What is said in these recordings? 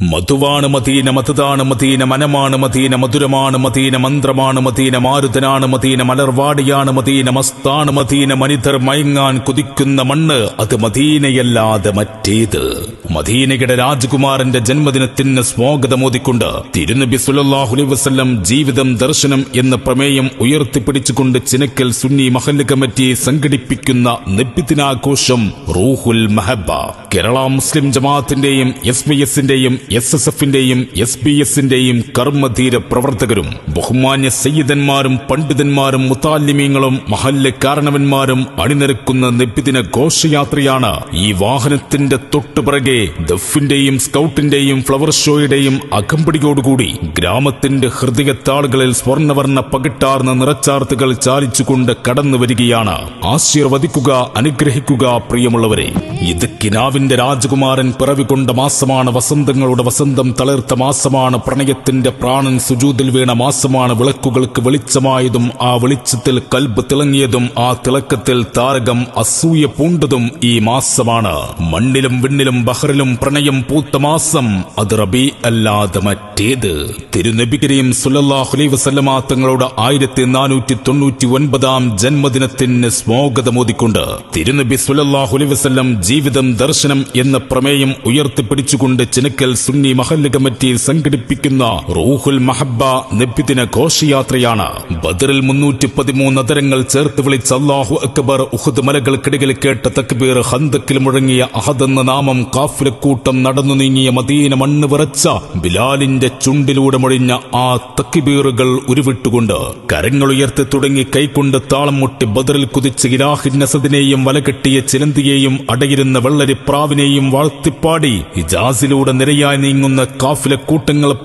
മധുവാണ് മതീന മതതാണ് മതീന മനമാണ് മതീന മധുരമാണ് മതീന മന്ത്രമാണ് മതീന മാരുതനാണ് മതീന മലർവാടിയാണ് മതീന മസ്താണ് മതീന മനിതർ മയങ്ങാൻ കുതിക്കുന്ന മണ്ണ് അത് മദീനയല്ലാതെ മറ്റേത്. മദീനയുടെ രാജകുമാരന്റെ ജന്മദിനത്തിന് സ്വാഗതമോദിക്കൊണ്ട് തിരുനബി സുലല്ലാഹുലി വസല്ലം ജീവിതം ദർശനം എന്ന പ്രമേയം ഉയർത്തിപ്പിടിച്ചുകൊണ്ട് ചിനക്കൽ സുന്നി മഹല്ല് കമ്മിറ്റി സംഘടിപ്പിക്കുന്ന നബിദിനാഘോഷം റൂഹുൽ മഹബ. കേരള മുസ്ലിം ജമാഅത്തിന്റെയും എസ് പി എസിന്റെയും എസ് എസ് എഫിന്റെയും എസ് ബി എസിന്റെയും കർമ്മധീര പ്രവർത്തകരും ബഹുമാന്യ സയ്യിദന്മാരും പണ്ഡിതന്മാരും മുത്താലിമീങ്ങളും മഹല്ല് കാരണവന്മാരും അണിനിരക്കുന്ന നിബിദിന ഘോഷയാത്രയാണ് ഈ വാഹനത്തിന്റെ തൊട്ടുപിറകെ ദഫിന്റെയും സ്കൗട്ടിന്റെയും ഫ്ലവർ ഷോയുടെയും അകമ്പടിയോടുകൂടി ഗ്രാമത്തിന്റെ ഹൃദയത്താളുകളിൽ സ്വർണവർണ പകിട്ടാർന്ന നിറച്ചാർത്തുകൾ ചാലിച്ചുകൊണ്ട് കടന്നു വരികയാണ് ആശീർവദിക്കുക അനുഗ്രഹിക്കുക പ്രിയമുള്ളവരെ ഇത് കിനാവിന്റെ രാജകുമാരൻ പിറവികൊണ്ട മാസമാണ് വസന്തങ്ങളുടെ വസന്തം തളിർത്ത മാസമാണ്. പ്രണയത്തിന്റെ പ്രാണൻ സുജൂതിൽ വീണ മാസമാണ്. വിളക്കുകൾക്ക് വെളിച്ചമായതും ആ വെളിച്ചത്തിൽ കൽബ് തിളങ്ങിയതും ആ തിളക്കത്തിൽ താരകം അസൂയ പൂണ്ടതും ഈ മാസമാണ്. മണ്ണിലും വിണ്ണിലും ബഹറിലും പ്രണയം പൂത്ത മാസം അത് റബി അല്ലാതെ മറ്റേത്. തിരുനബികരെയും സുലല്ലാഹു അലൈഹി വസല്ലമ തങ്ങളുടെ ആയിരത്തി നാനൂറ്റി തൊണ്ണൂറ്റി ഒൻപതാം ജന്മദിനത്തിന് സ്വാഗതമോദിക്കൊണ്ട് തിരുനബി സുലല്ലാഹു അലൈഹി വസല്ലം ജീവിതം ദർശനം എന്ന പ്രമേയം ഉയർത്തിപ്പിടിച്ചുകൊണ്ട് ചിനക്കൽ സുന്നി മഹല്ല് കമ്മിറ്റി സംഘടിപ്പിക്കുന്ന റൂഹുൽ മഹബ നബിദിന ഘോഷയാത്രയാണ്. ബദറിൽ മുന്നൂറ്റി പതിമൂന്ന് അതരങ്ങൾ ചേർത്ത് വിളിച്ച അള്ളാഹു അക്ബർ ഉഹദ് മലകൾക്കിടയിൽ കേട്ട തക്ബീർ ഹന്തക്കിൽ മുഴങ്ങിയ അഹദ് എന്ന നാമം കാഫിലക്കൂട്ടം നടന്നു നീങ്ങിയ മദീന മണ്ണ് വിറച്ച ബിലാലിന്റെ ചുണ്ടിലൂടെ മൊഴിഞ്ഞ ആ തക്ബീറുകൾ ഉരുവിട്ടുകൊണ്ട് കരങ്ങൾ ഉയർത്തി തുടങ്ങി കൈകൊണ്ട് താളം മുട്ടി ബദറിൽ കുതിച്ച് ഇലാഹിന്നസദിനെയും വലകെട്ടിയ ചിലന്തിയെയും അടയിരുന്ന വെള്ളരിപ്രാവിനെയും വാഴ്ത്തിപ്പാടി ഇജാസിലൂടെ നിരയായി നീങ്ങുന്ന കാഫിലെ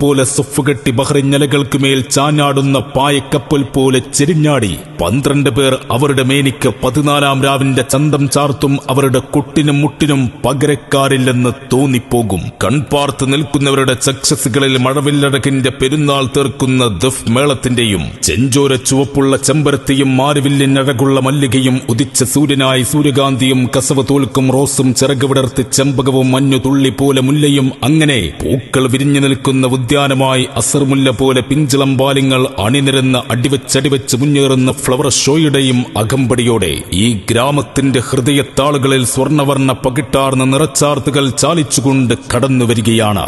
പോലെ സുഫുകെട്ടി ബഹ്റിഞ്ഞലകൾക്ക് മേൽ ചാഞ്ഞാടുന്ന പായക്കപ്പൽ പോലെ ചെരിഞ്ഞാടി. പന്ത്രണ്ട് പേർ അവരുടെ മേനിക്ക് പതിനാലാം രാവിന്റെ ചന്തം ചാർത്തും അവരുടെ കുട്ടിനും മുട്ടിനും പകരക്കാരില്ലെന്ന് തോന്നിപ്പോകും. കൺപാർത്ത് നിൽക്കുന്നവരുടെ ചക്ഷസുകളിൽ മഴവില്ലടകിന്റെ പെരുന്നാൾ തീർക്കുന്ന ദഫ് മേളത്തിന്റെയും ചെഞ്ചോര ചുവപ്പുള്ള ചെമ്പരത്തിയും മാരുവില്ലിനഴകുള്ള മല്ലികയും ഉദിച്ച സൂര്യനായി സൂര്യകാന്തിയും കസവ് തോൽക്കും റോസും ചിറക് വിടർത്തി ചെമ്പകവും മഞ്ഞു തുള്ളി പോലെ മുല്ലയും അങ്ങനെ പൂക്കൾ വിരിഞ്ഞു നിൽക്കുന്ന ഉദ്യാനമായി അസർമുല്ല പോലെ പിഞ്ചിളം ബാലിങ്ങൾ അണിനിരന്ന് അടിവച്ചടിവച്ച് മുന്നേറുന്ന ഫ്ലവർ ഷോയുടെയും അകമ്പടിയോടെ ഈ ഗ്രാമത്തിന്റെ ഹൃദയത്താളുകളിൽ സ്വർണവർണ പകിട്ടാർന്ന നിറച്ചാർത്തുകൾ ചാലിച്ചുകൊണ്ട് കടന്നു വരികയാണ്